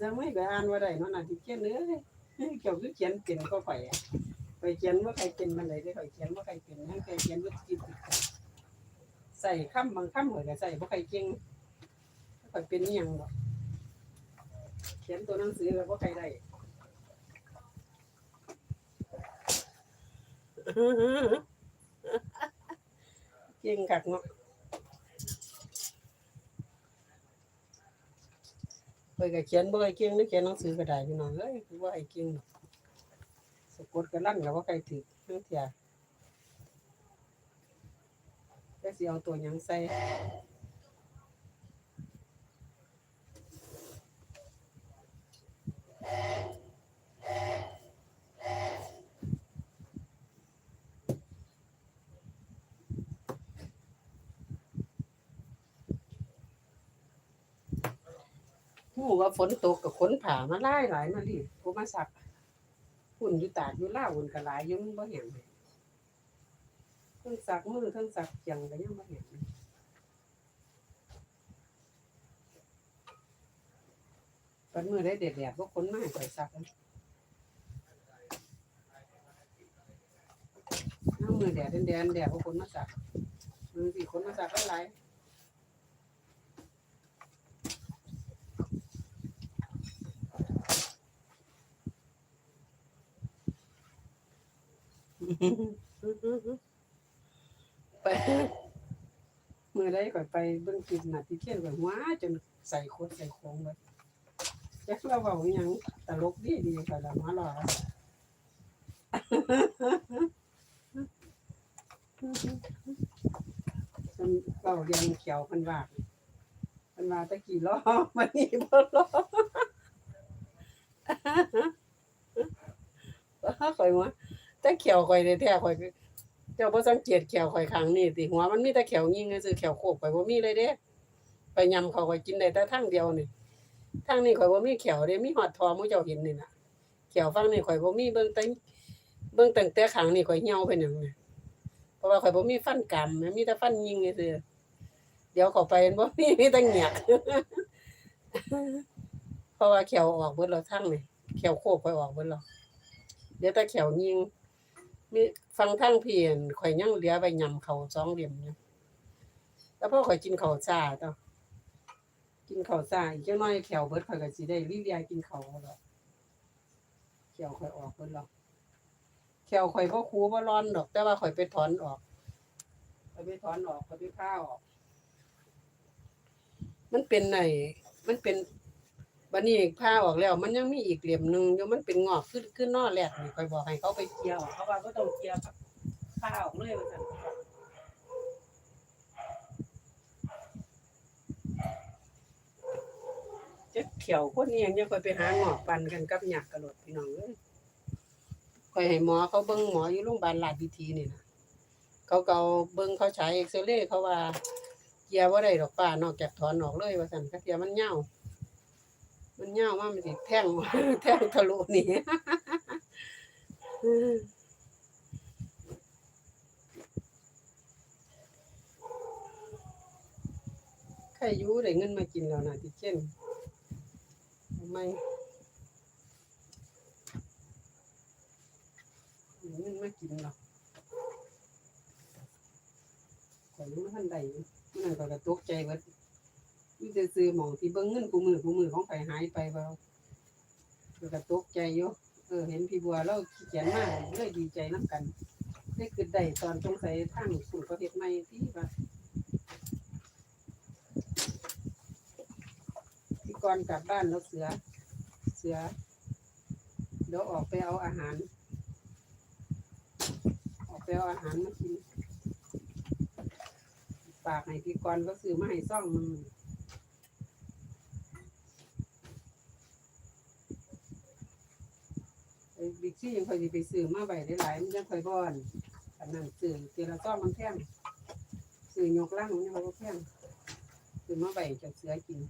จะไม่ไปอ่านว่าได้เนาะน่ะที่เขียนเอ้ยเกี่ยวคือเขียนเป็นก็ข่อยอะข่อยเขียนว่าใครเป็นมันเลยได้ข่อยเขียนว่าใครเป็นนั่นใครเขียนว่าจิตติดกันใส่คำบางคำข่อยก็ใส่บ่ใครเก่งข่อยเป็นยังดอเขียนตัวหนังสือแล้วบ่ใครได้เก่งคักเนาะ เพิ่นก็เขียนบ่ไอ้เก่งนึกเขียนหนังสือก็ได้พี่น้องเอ้ยคือว่าไอ้เก่งสะกดกันลั่นก็บ่าใครถือเรื่องเถียแต่สิเอาตัวหยังใส่ ฮู้ว่าฝนตกก็ขนผ้ามาหลายหลายมาดิบ่มาซักฝุ่นอยู่ตาดอยู่ล่าวฝุ่นก็หลายอยู่มันบ่แห้งเลยเทั้งซักมือเทั้งซักเกียงก็ยังบ่แห้งเลยปันมือได้เด็ดแดดบ่ขนมาให้ข่อยซักเลยเอามือแดดแดดแดดบ่ขนมาซักมือสิขนมาซักก็หลาย ไปเมื่อได้ก่อยไปเบิ่งคลิปน่ะที่เขียนไว้ว้าจนใส่โคตรใส่โคงไว้จักเราเว้าอิหยังตลกดีดีค่ะละหัวเราะมันเว้าเรียงเขียวเพิ่นว่าเพิ่นว่าตะกี้ล้อมันนี่บ่ล้อข่อยว่า แต่เขียวข่อยแท้ๆข่อยคือเจ้าบ่สังเกตแขวข่อยข้างนี่ติหัวมันมีแต่แขวยิงซื่อแขวโคกข่อยบ่มีเลยเด้ไปยำเขาข่อยกินได้แต่ทางเดียวนี่ทางนี้ข่อยบ่มีแขวเด้มีฮอดทอหมู่เจ้าเห็นนี่น่ะแขวฝั่งนี้ข่อยบ่มีเบิ่งแต่เบิ่งตั้งแต่ข้างนี่ข่อยเหี่ยวเป็นหยังนี่เพราะว่าข่อยบ่มีฟันกำนะมีแต่ฟันยิงซื่อเดี๋ยวเข้าไปห็นบ่มีมีแต่เหงียกเพราะว่าแขวออกเบิดแล้วทางนี่แขวโคกข่อยออกเบิดแล้วเดี๋ยวแต่แขวยิง มีฟังทั้งเพียนข่อยยังเหลือไว้ยำเขาวสองเหลี่ยมอยู่ยแล้วพ่อข่อยกินข้าซาต่อกินข้าซาอีกจักหน่อยแขวเบิดข่อยก็สิได้รีบยายกินข้าวแล้วแขวข่อยออกเบิดแล้วแขวข่อยบ่คูบ่ร้อนดอก แต่ว่าข่อยไปถอนออกข่อยไปถอนออกข่อยไปผ้าออก มันเป็นไอ้มันเป็น บัดนี้ผ้าออกแล้ว มันยังมีอีกเหลี่ยมหนึ่งอยู่มันเป็นงอกขึ้นขึ้นนอแรกนี่ข่อยบอกให้เขาไปเคลียร์ออกเขาว่าก็ต้องเคลียร์ผ้าออกเลยว่าซั่นจะเขียวคนนี้ยังจะคอยไปหางอกปันกันกับหยักกระโดดพี่น้องเอ้ยคอยให้หมอเขาเบิ่งหมออยู่โรงพยาบาลราชวิถีนี่นะเขาก็เอาเบิ่งเขาฉายเอ็กซเรย์เขาว่าเกียร์บ่ได้ดอกป้านอกจากถอนออกเลยว่าซั่นก็เกียร์มันยาว มันยาวมากมันสิแท่งแท่งทะลุนี่ใครยู่ได้เงินมากินแล้วนะที่เช่นทำไมเงินมากินหรอกข่อยยังบ่ทันได้อยู่มันนั่นก็กระตกใจเบิด มีแต่ซื้อหมองที่เบิ่งเงินกูมือกูมือของไผหายไปเปล่าก็กระตกใจอยู่เออ เห็นพี่บัวเราขี้เกียจมากเลยดีใจน้ำกันได้คือได้ตอนสงสัยทางคุณเขาเฮ็ดใหม่ที่ว่าพี่กรกลับบ้านแล้วเสือ เสือเดี๋ยวออกไปเอาอาหาร ออกไปเอาอาหารมากินฝากให้พี่กรก็ซื้อมาให้ซ่องมึงไอ้ บิ๊กซี่ยังคอยสิไปซื้อมาใบหลายๆมันยังคอยบ่อนอันนั้นซื้อเจละซ่องมันแพงซื้อยกล่างมันยังบ่แพงซื้อมาใบจะเสือกิน